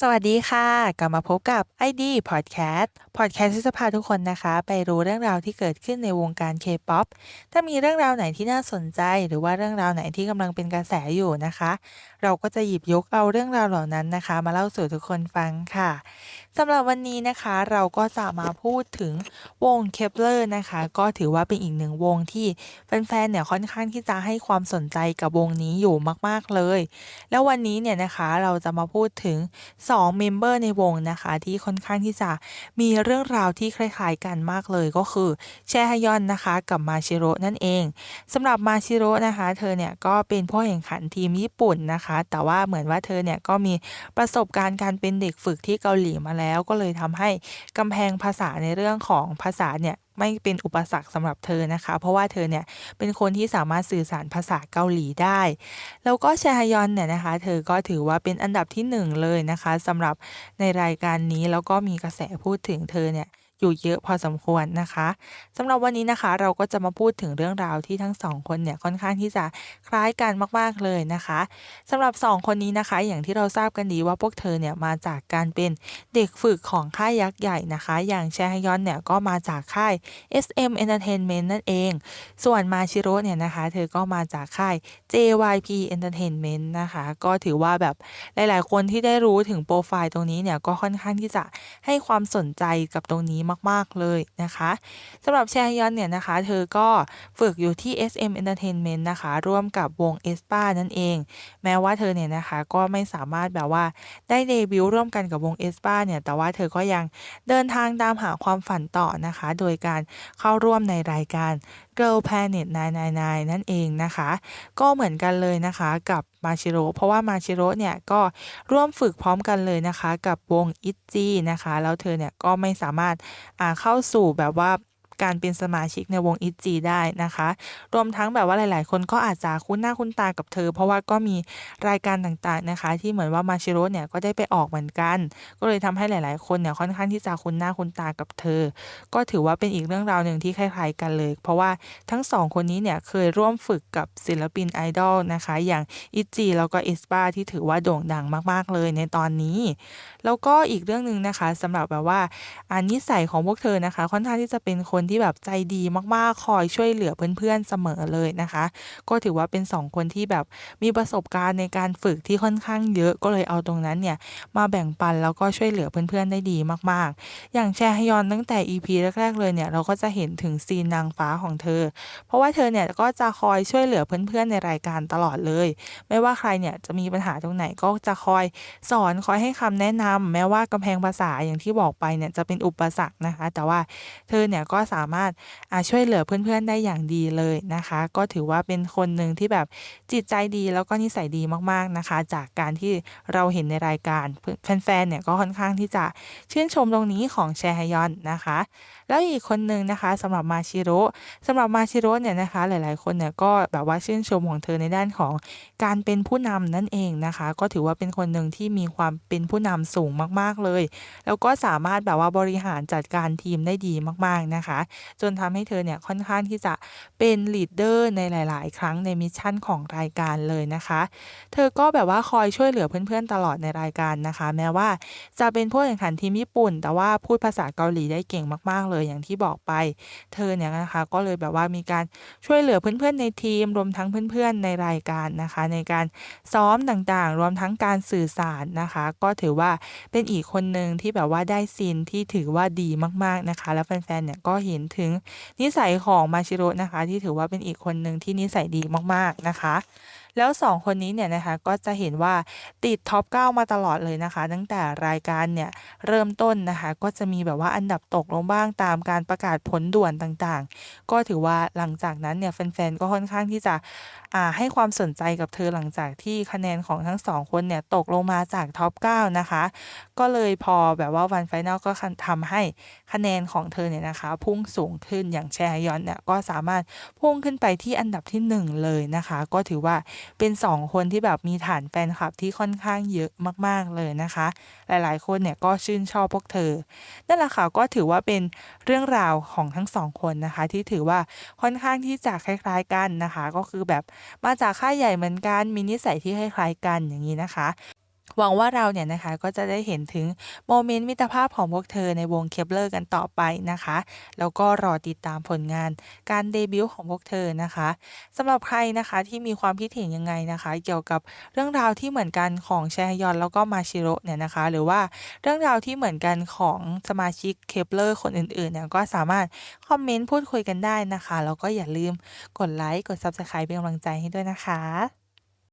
สวัสดีค่ะกลับมาพบกับ ID Podcast Podcast ที่จะพาทุกคนนะคะ ไปรู้เรื่องราวที่เกิดขึ้นในวงการ K-POP ถ้ามีเรื่องราวไหนที่น่าสนใจ หรือว่าเรื่องราวไหนที่กำลังเป็นกระแสอยู่นะคะ เราก็จะหยิบยกเอาเรื่องราวเหล่านั้นนะคะ มาเล่าสู่ทุกคนฟังค่ะสำหรับวันนี้นะคะเราก็จะมาพูดถึงวง Kepler นะคะ ก็ถือว่าเป็นอีกหนึ่งวงที่แฟนๆเนี่ยค่อนข้างที่จะให้ความสนใจกับวงนี้อยู่มาก ๆเลย แล้ววันนี้เนี่ยนะคะเราจะมาพูดถึง2เมมเบอร์ในวงนะคะ ที่ค่อนข้างที่จะมีเรื่องราวที่คล้ายๆกันมากเลยก็คือแชฮยอนนะคะกับมาชิโร่นั่นเองสำหรับมาชิโร่นะคะ เธอเนี่ยก็เป็นผู้แข่งขันทีมญี่ปุ่นนะคะ แต่ว่าเหมือนว่าเธอเนี่ยก็มีประสบการณ์การเป็นเด็กฝึกที่เกาหลีมาแล้ว ก็เลยทำให้กำแพงภาษาในเรื่องของภาษาเนี่ยไม่เป็นอุปสรรคสำหรับเธอนะคะ เพราะว่าเธอเนี่ยเป็นคนที่สามารถสื่อสารภาษาเกาหลีได้ แล้วก็แชฮยอนเนี่ยนะคะ เธอก็ถือว่าเป็นอันดับที่หนึ่งเลยนะคะสำหรับในรายการนี้แล้วก็มีกระแสพูดถึงเธอเนี่ย อยู่เยอะพอสมควรนะคะสำหรับวันนี้นะคะเราก็จะมาพูดถึงเรื่องราวที่ทั้งสองคนเนี่ยค่อนข้างที่จะคล้ายกันมาก ๆเลยนะคะสำหรับสองคนนี้นะคะ อย่างที่เราทราบกันดีว่าพวกเธอเนี่ยมาจากการเป็นเด็กฝึกของค่ายยักษ์ใหญ่นะคะ อย่างแชฮยอนเนี่ยก็มาจากค่าย SM Entertainment นั่นเอง ส่วนมาชิโร่เนี่ยนะคะ เธอก็มาจากค่าย JYP Entertainment นะคะ ก็ถือว่าแบบหลาย ๆ คนที่ได้รู้ถึงโปรไฟล์ตรงนี้เนี่ยก็ค่อนข้างที่จะให้ความสนใจกับตรงนี้มาก ๆ เลยนะคะสำหรับแชยอนเนี่ยนะคะ เธอก็ฝึกอยู่ที่ SM Entertainment นะคะ ร่วมกับวง e s p a นั่นเอง แม้ว่าเธอเนี่ยนะคะก็ไม่สามารถแบบว่าได้เดบิวต์ร่วมกันกับวง e s p a เนี่ย แต่ว่าเธอก็ยังเดินทางตามหาความฝันต่อนะคะ โดยการเข้าร่วมในรายการ Girl Planet 999 นั่นเองนะคะ ก็เหมือนกันเลยนะคะกับ มาชิโร่เพราะว่ามาชิโร่เนี่ยก็ร่วมฝึกพร้อมกันเลยนะคะ กับวงอิจินะคะ แล้วเธอเนี่ยก็ไม่สามารถเข้าสู่แบบว่า การเป็นสมาชิกในวงอิจีได้นะคะ รวมทั้งแบบว่าหลาย ๆ คนก็อาจจะคุ้นหน้าคุ้นตากับเธอ เพราะว่าก็มีรายการต่าง ๆ นะคะ ที่เหมือนว่ามาชิโร่เนี่ยก็ได้ไปออกเหมือนกัน ก็เลยทำให้หลาย ๆ คนเนี่ยค่อนข้างที่จะคุ้นหน้าคุ้นตากับเธอ ก็ถือว่าเป็นอีกเรื่องราวหนึ่งที่คล้าย ๆ กันเลย เพราะว่าทั้งสองคนนี้เนี่ยเคยร่วมฝึกกับศิลปินไอดอลนะคะ อย่างอิจีแล้วก็เอสปาที่ถือว่าโด่งดังมาก ๆ เลยในตอนนี้ แล้วก็อีกเรื่องหนึ่งนะคะสำหรับแบบว่าอานิสัยของพวกเธอนะคะ ค่อนข้างที่จะเป็นคนที่แบบใจดีมากๆ คอยช่วยเหลือเพื่อนๆเสมอเลยนะคะ ก็ถือว่าเป็น 2 คนที่แบบมีประสบการณ์ในการฝึกที่ค่อนข้างเยอะก็เลยเอาตรงนั้นเนี่ยมาแบ่งปันแล้วก็ช่วยเหลือเพื่อนๆได้ดีมากๆ อย่างแชฮยอนตั้งแต่ EP แรกๆเลยเนี่ยเราก็จะเห็นถึงซีนนางฟ้าของเธอ เพราะว่าเธอเนี่ยก็จะคอยช่วยเหลือเพื่อนๆในรายการตลอดเลย ไม่ว่าใครเนี่ยจะมีปัญหาตรงไหนก็จะคอยสอนคอยให้คำแนะนำแม้ว่ากำแพงภาษาอย่างที่บอกไปเนี่ยจะเป็นอุปสรรคนะคะ แต่ว่าเธอเนี่ยก็สามารถช่วยเหลือเพื่อนๆได้อย่างดีเลยนะคะ ก็ถือว่าเป็นคนหนึ่งที่แบบจิตใจดีแล้วก็นิสัยดีมากๆนะคะ จากการที่เราเห็นในรายการแฟนๆเนี่ยก็ค่อนข้างที่จะชื่นชมตรงนี้ของแชฮยอนนะคะแล้วอีกคนหนึ่งนะคะสำหรับมาชิโร่สำหรับมาชิโร่เนี่ยนะคะหลาย ๆ คนเนี่ยก็แบบว่าชื่นชมของเธอในด้านของการเป็นผู้นำนั่นเองนะคะ ก็ถือว่าเป็นคนหนึ่งที่มีความเป็นผู้นำสูงมาก ๆ เลย แล้วก็สามารถแบบว่าบริหารจัดการทีมได้ดีมาก ๆ นะคะ จนทำให้เธอเนี่ยค่อนข้างที่จะเป็นลีดเดอร์ในหลาย ๆ ครั้งในมิชชั่นของรายการเลยนะคะ เธอก็แบบว่าคอยช่วยเหลือเพื่อน ๆ ตลอดในรายการนะคะ แม้ว่าจะเป็นผู้แข่งขันทีมญี่ปุ่น แต่ว่าพูดภาษาเกาหลีได้เก่งมาก ๆ เลยอย่างที่บอกไป เธอเนี่ยนะคะ ก็เลยแบบว่ามีการช่วยเหลือเพื่อนๆในทีม รวมทั้งเพื่อนๆในรายการนะคะ ในการซ้อมต่างๆ รวมทั้งการสื่อสารนะคะ ก็ถือว่าเป็นอีกคนหนึ่งที่แบบว่าได้ซีนที่ถือว่าดีมากๆนะคะ แล้วแฟนๆเนี่ยก็เห็นถึงนิสัยของมาชิโร่นะคะ ที่ถือว่าเป็นอีกคนหนึ่งที่นิสัยดีมากๆนะคะ แล้ว 2 คนนี้เนี่ยนะคะก็จะเห็นว่าติดท็อป 9 มาตลอดเลยนะคะ ตั้งแต่รายการเนี่ยเริ่มต้นนะคะ ก็จะมีแบบว่าอันดับตกลงบ้างตามการประกาศผลด่วนต่างๆ ก็ถือว่าหลังจากนั้นเนี่ยแฟนๆก็ค่อนข้างที่จะให้ความสนใจกับเธอหลังจากที่คะแนนของทั้งสองคนเนี่ยตกลงมาจากท็อป 9 นะคะ ก็เลยพอแบบว่าวันไฟนอลก็ทำให้คะแนนของเธอเนี่ยนะคะ พุ่งสูงขึ้นอย่างแชฮยอนเนี่ยก็สามารถพุ่งขึ้นไปที่อันดับที่ 1 เลยนะคะ ก็ถือว่าเป็น 2 คนที่แบบมีฐานแฟนคลับที่ค่อนข้างเยอะมากๆเลยนะคะ หลายๆ คนเนี่ยก็ชื่นชอบพวกเธอ นั่นแหละค่ะก็ถือว่าเป็นเรื่องราวของทั้งสองคนนะคะ ที่ถือว่าค่อนข้างที่จะคล้าย ๆกันนะคะ ก็คือแบบมาจากค่ายใหญ่เหมือนกันมีนิสัยที่คล้ายๆกันอย่างนี้นะคะ หวังว่าเราเนี่ยนะคะก็จะได้เห็นถึงโมเมนต์มิตรภาพของพวกเธอในวง Kep1er กันต่อไปนะคะ แล้วก็รอติดตามผลงานการเดบิวต์ของพวกเธอนะคะสำหรับใครนะคะที่มีความคิดเห็นยังไงนะคะ เกี่ยวกับเรื่องราวที่เหมือนกันของแชฮยอนแล้วก็มาชิโร่เนี่ยนะคะ หรือว่าเรื่องราวที่เหมือนกันของสมาชิก Kep1er คนอื่นๆเนี่ยก็สามารถคอมเมนต์พูดคุยกันได้นะคะแล้วก็อย่าลืมกดไลค์กด Subscribe เป็นกำลังใจให้ด้วยนะคะ